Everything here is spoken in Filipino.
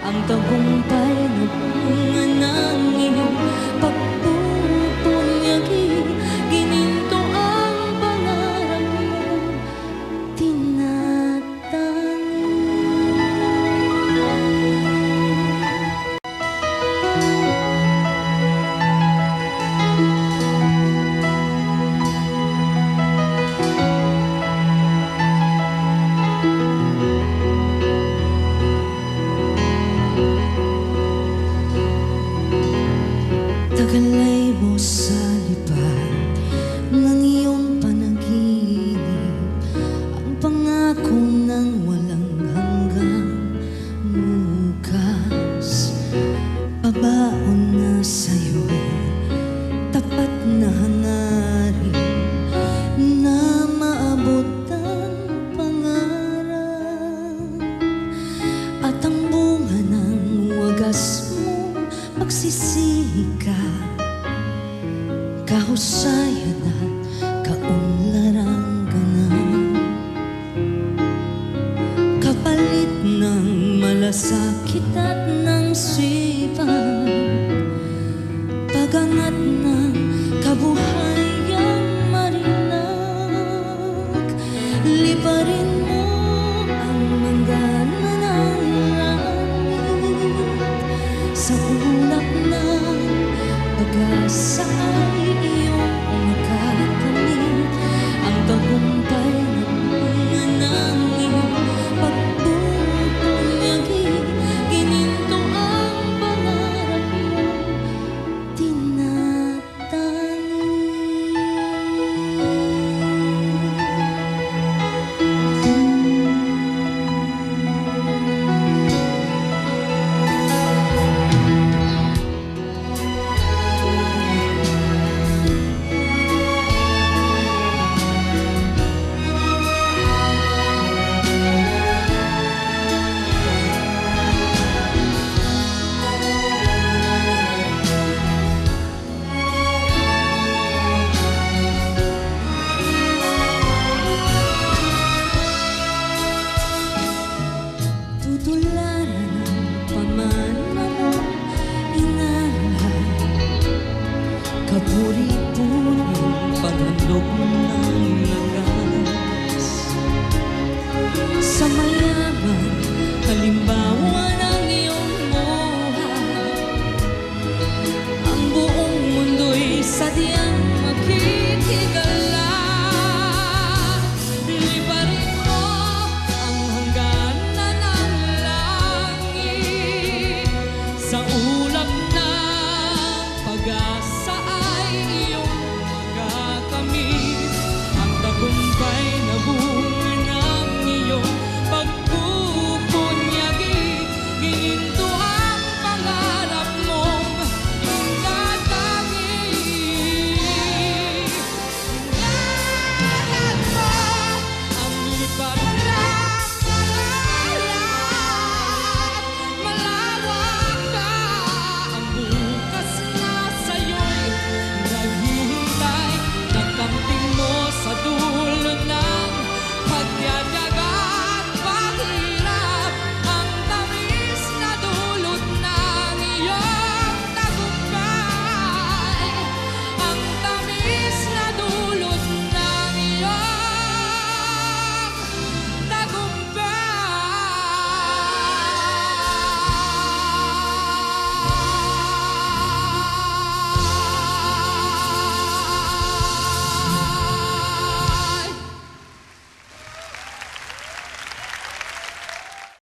Ang tagumpay na bunga Tagalay mo sa lipan ng iyong panaginip. Ang pangako ng walang hanggang bukas. Pabaon na sa'yo Tapat na hangarin Na maabot ang pangarap. At ng wagas mo Magsisihi ka Kahusayan at kaunlarang ganang Kapalit ng malasakit at ng sipag Pagangat ng kabuhayan